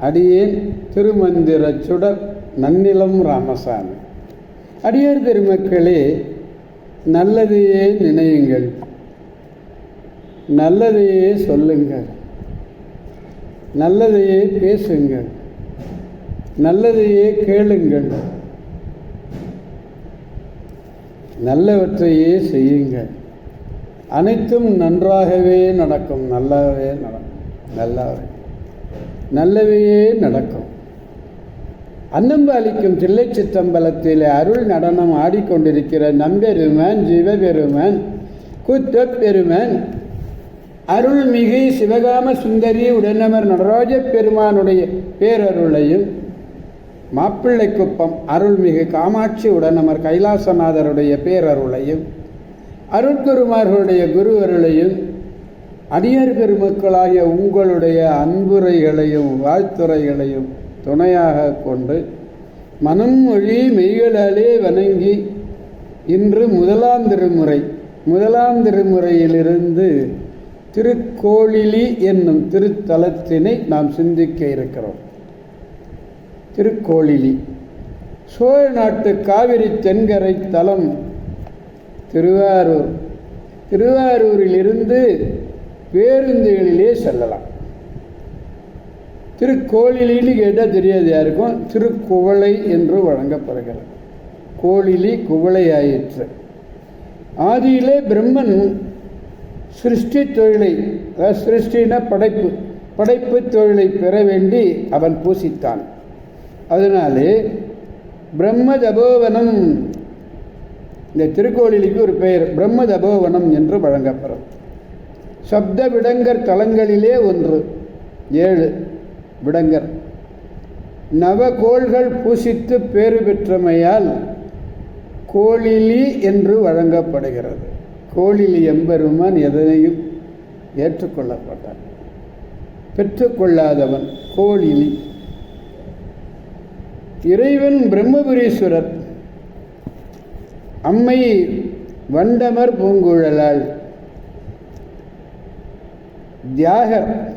அடியேன் திருமந்திர சுடர் நன்னிலம் ராமசாமி. அடியார் பெருமக்களே நல்லதையே நினையுங்கள். நல்லதையே சொல்லுங்கள். நல்லதையே பேசுங்கள். நல்லதையே கேளுங்கள். நல்லவற்றையே செய்யுங்கள். அனைத்தும் நன்றாகவே நடக்கும். நல்லாவே நடக்கும் நல்லாவே. நல்லவையே நடக்கும். அன்னம்பாலிக்கும் தில்லை சித்தம்பலத்திலே அருள் நடனம் ஆடிக்கொண்டிருக்கிற நம்பெருமன் ஜீவபெருமன் குத்தப்பெருமன் அருள்மிகு சிவகாம சுந்தரி உடனமர் நடராஜ பெருமானுடைய பேரருளையும் மாப்பிள்ளைக்குப்பம் அருள்மிகு காமாட்சி உடனமர் கைலாசநாதருடைய பேரருளையும் அருட்குருமார்களுடைய குரு அருளையும் அடியார் பெருமக்களாகிய உங்களுடைய அன்புரைகளையும் வாழ்த்துறைகளையும் துணையாக கொண்டு மனம் மொழி மெய்களாலே வணங்கி இன்று முதலாம் திருமுறை முதலாம் திருமுறையிலிருந்து திருக்கோளிலி என்னும் திருத்தலத்தினை நாம் சிந்திக்க இருக்கிறோம். திருக்கோளிலி. சோழ நாட்டு காவிரி தென்கரை தலம் திருவாரூர். திருவாரூரிலிருந்து பேருந்துகளிலே செல்லலாம். திருக்கோளிலின்னு கேட்டால் தெரியாது யாருக்கும். திருக்குவளை என்று வழங்கப்படுகிறது. கோளிலி குவளை ஆயிற்று ஆதியிலே பிரம்மன் சிருஷ்டி தொழிலை அதாவது சிருஷ்டின படைப்பு படைப்பு தொழிலை பெற வேண்டி அவன் பூசித்தான். அதனாலே பிரம்ம தபோவனம் இந்த திருக்கோளிலிக்கு ஒரு பெயர் பிரம்ம தபோவனம் என்று வழங்கப்படும். சப்த விடங்கர் தலங்களிலே ஒன்று. ஏழு விடங்கர். நவகோள்கள் பூசித்து பேறு பெற்றமையால் கோழிலி என்று வழங்கப்படுகிறது. கோழிலி எம்பெருமான் எதனையும் ஏற்றுக்கொள்ளப்பட்டான். பெற்றுக்கொள்ளாதவன் கோழிலி இறைவன் பிரம்மபுரீஸ்வரர். அம்மை வண்டமர் பூங்குழலாள் தியாகர்.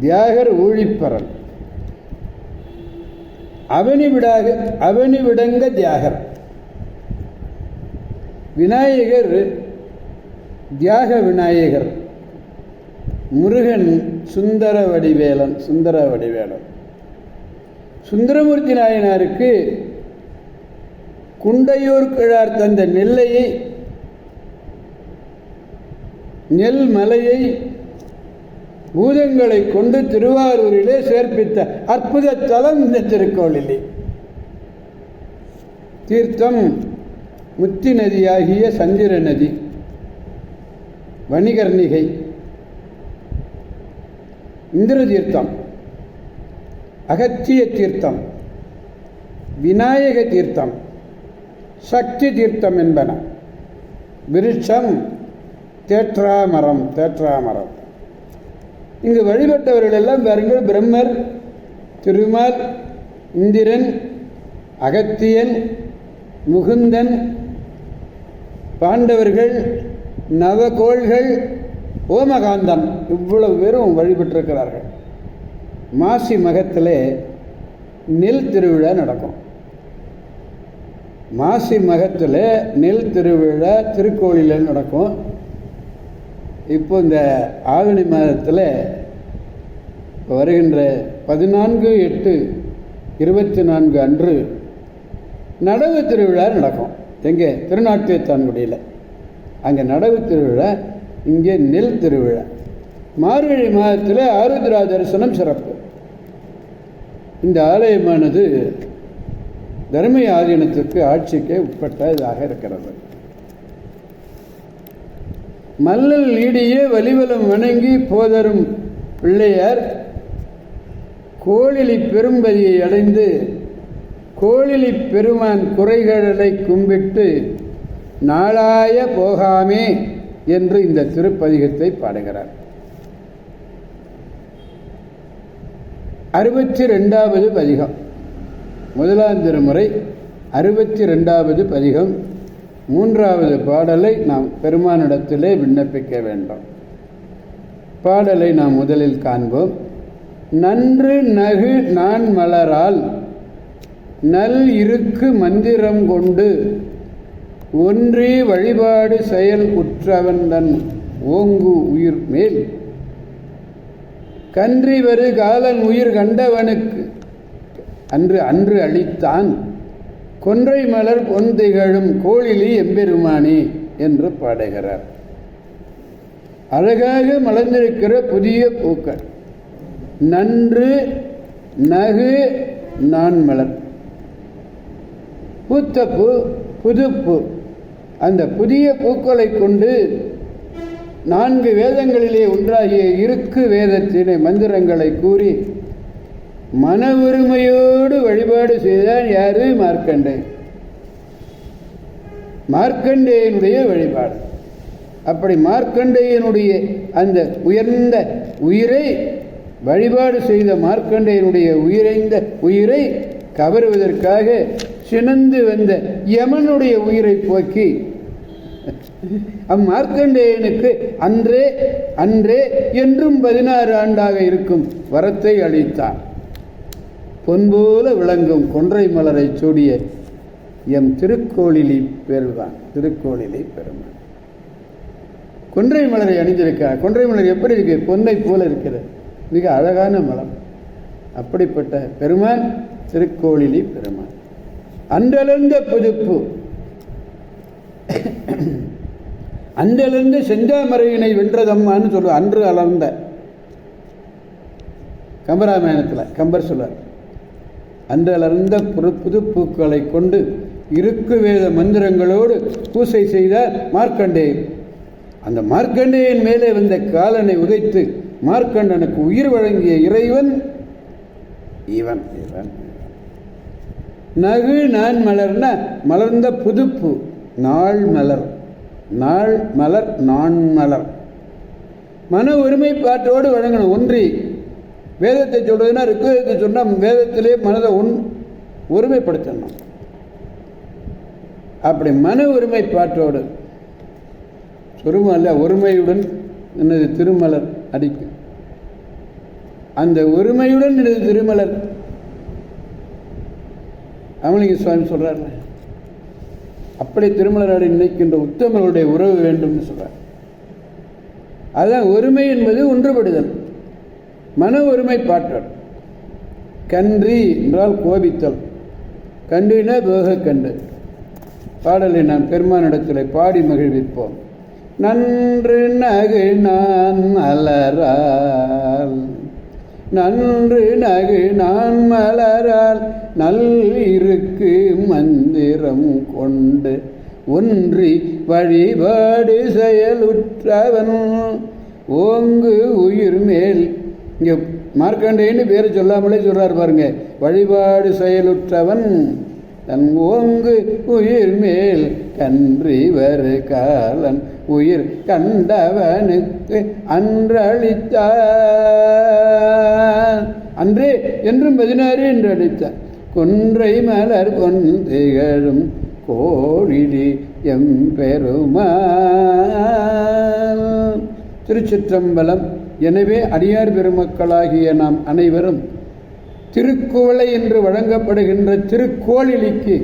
தியாகர் ஊழிப்பரன் அவனி விடாக அவனி விடங்க தியாகர். விநாயகர் தியாக விநாயகர். முருகன் சுந்தர வடிவேலன் சுந்தர வடிவேலன். சுந்தரமூர்த்தி நாயனாருக்கு குண்டையூர் கிழார் தந்த நெல்லையை நெல் மலையை பூதங்களை கொண்டு திருவாரூரிலே சேர்ப்பித்த அற்புத தலம் இந்த திருக்கோளிலே. தீர்த்தம் முத்தி நதியாகிய சந்திர நதி வணிகர்ணிகை இந்திர தீர்த்தம் அகத்திய தீர்த்தம் விநாயக தீர்த்தம் சக்தி தீர்த்தம் என்பன. விருட்சம் தேற்றாமரம் தேற்றாமரம். இங்கு வழிபட்டவர்கள் எல்லாம் பாருங்கள் பிரம்மர் திருமால் இந்திரன் அகத்தியன் முகுந்தன் பாண்டவர்கள் நவகோள்கள் ஓமகாந்தன் இவ்வளவு பேரும் வழிபட்டிருக்கிறார்கள். மாசி மகத்திலே நெல் திருவிழா நடக்கும். மாசி மகத்தில் நெல் திருவிழா திருக்கோயிலில் நடக்கும். இப்போ இந்த ஆவணி மாதத்தில் வருகின்ற பதினான்கு எட்டு இருபத்தி நான்கு அன்று நடவு திருவிழா நடக்கும். எங்கே? திருநாட்டியத்தான்குடியில் அங்கே நடவு திருவிழா இங்கே நெல் திருவிழா. மார்கழி மாதத்தில் ஆருத்ரா தரிசனம் சிறப்பு. இந்த ஆலயமானது தர்ம ஆதீனத்திற்கு ஆட்சிக்கு உட்பட்டதாக இருக்கிறது. மல்லல் நீடியே வலிவலம் வணங்கி போதரும் பிள்ளையார் கோழிலி பெரும்பதியை அடைந்து கோழிலி பெருமான் குறைகளை கும்பிட்டு நாளாய போகாமே என்று இந்த திருப்பதிகத்தை பாடுகிறார். அறுபத்தி ரெண்டாவது பதிகம். முதலாம் திருமுறை அறுபத்தி ரெண்டாவது பதிகம். மூன்றாவது பாடலை நாம் பெருமானிடத்திலே விண்ணப்பிக்க வேண்டும். பாடலை நாம் முதலில் காண்போம். நன்று நகு நான் மலரால் நல் இருக்கு மந்திரம் கொண்டு ஒன்றி வழிபாடு செயல் உற்றவன் தன் ஓங்கு உயிர் மேல். கன்றி வரு காலன் உயிர் கண்டவனுக்கு அன்று அன்று அளித்தான். கொன்றை மலர் பொன் திகழும் கோழிலி எம்பெருமானி என்று பாடுகிறார். அழகாக மலர்ந்திருக்கிற புதிய பூக்கள். நன்று நகு நான் மலர் பூத்த பூ அந்த புதிய பூக்களை கொண்டு நான்கு வேதங்களிலே ஒன்றாகிய இருக்கு வேதத்தினை மந்திரங்களை கூறி மன உரிமையோடு வழிபாடு செய்தான் யாரு மார்க்கண்டே. மார்க்கண்டேயனுடைய வழிபாடு. அப்படி மார்க்கண்டேயனுடைய அந்த உயர்ந்த உயிரை வழிபாடு செய்த மார்க்கண்டேயனுடைய உயிரைந்த உயிரை கவருவதற்காக சினந்து வந்த யமனுடைய உயிரை போக்கி அம்மார்க்கண்டேயனுக்கு அன்றே அன்றே என்றும் பதினாறு ஆண்டாக இருக்கும் வரத்தை அளித்தான் பொன்போல விளங்கும் கொன்றை மலரை சூடிய எம் திருக்கோளிலி பெறுவான் திருக்கோளிலை பெருமான். கொன்றை மலரை அணிஞ்சிருக்கா கொன்றை மலர் எப்படி இருக்கு? பொன்னை போல இருக்கிறது. மிக அழகான மலம். அப்படிப்பட்ட பெருமான் திருக்கோளிலி பெருமான். அன்றலர்ந்த புதுப்பு. அன்றிலிருந்து செஞ்சாமரையினை வென்றதம்மான்னு சொல்லுவார் அன்று அலர்ந்த கம்பராமாயணத்தில் கம்பர் சொல்வார் அன்றலர்ந்த புது புது பூக்களை கொண்டு இருக்கு வேத மந்திரங்களோடு பூசை செய்தார் மார்க்கண்டேயன் அந்த மார்க்கண்டேயன் மேலே வந்த காலனை உதைத்து மார்க்கண்டனுக்கு உயிர் வழங்கிய இறைவன் இவன் இவன். நகு நான் மலர்னா மலர்ந்த புதுப்பு நாள் மலர் நாள் மலர் நான் மலர். மன ஒருமைப்பாட்டோடு வழங்கணும் ஒன்றி வேதத்தை சொல்றதுன்னா ரிக்வேதத்தை சொன்னால் வேதத்திலே மனதை உன் ஒருமைப்படுத்தணும். அப்படி மன ஒருமைப்பாட்டோடு சொருமம் அல்ல ஒருமையுடன் எனது திருமலர் அடிக்கும் அந்த ஒருமையுடன் எனது திருமலர். அமலிங்க சுவாமி சொல்கிறார் அப்படி திருமலராடி நினைக்கின்ற உத்தமர்களுடைய உறவு வேண்டும்னு சொல்கிறார் அதுதான் ஒருமை என்பது ஒன்றுபடுதல். மன ஒருமைப்பாற்றல் கன்றி என்றால் கோபித்தல். கன்றின போக கண்டு பாடலை நாம் பெருமானிடத்தில் பாடி மகிழ்விப்போம். நன்று நகு நான் மலரால். நன்று நகு நான் மலரால் நல் இருக்கு மந்திரம் கொண்டு ஒன்றி வழிபாடு செயலுற்றவன். ஓங்கு உயிர் மேல் இங்கே மார்க்கண்டேன்னு பேரை சொல்லாமலே சொல்கிறார் பாருங்க. வழிபாடு செயலுற்றவன் தன் ஓங்கு உயிர் மேல் கன்றி வரு காலன் உயிர் கண்டவனுக்கு அன்றளித்தான் அன்றே என்றும் பதினாறு என்று அளித்தார். கொன்றை மலர் கொன்றிகழும் கோழிலி எம்பெருமான் திருச்சிற்றம்பலம் எனவே அடியார் பெருமக்களாகிய நாம் அனைவரும் திருக்கோளை என்று வழங்கப்படுகின்ற திருக்கோளிலிக்கு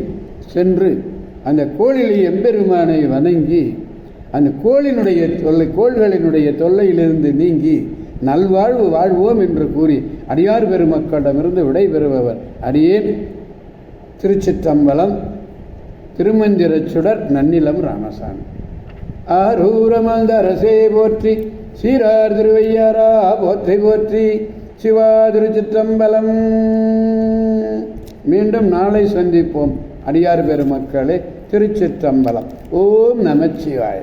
சென்று அந்த கோளிலி எம்பெருமானை வணங்கி அந்த கோளினுடைய தொல்லை கோள்களினுடைய தொல்லையிலிருந்து நீங்கி நல்வாழ்வு வாழ்வோம் என்று கூறி அடியார் பெருமக்களிடமிருந்து விடைபெறுபவர் அடியேன் திருச்சிற்றம்பலம் திருமந்திரச்சுடர் நன்னிலம் ராமசாமி. அரசே போற்றி. சீரார் திருவையாரா போற்றி போற்றி. சிவா திருச்சிற்றம்பலம். மீண்டும் நாளை சந்திப்போம். அடியார் பெருமக்களே திருச்சிற்றம்பலம். ஓம் நமச்சிவாய.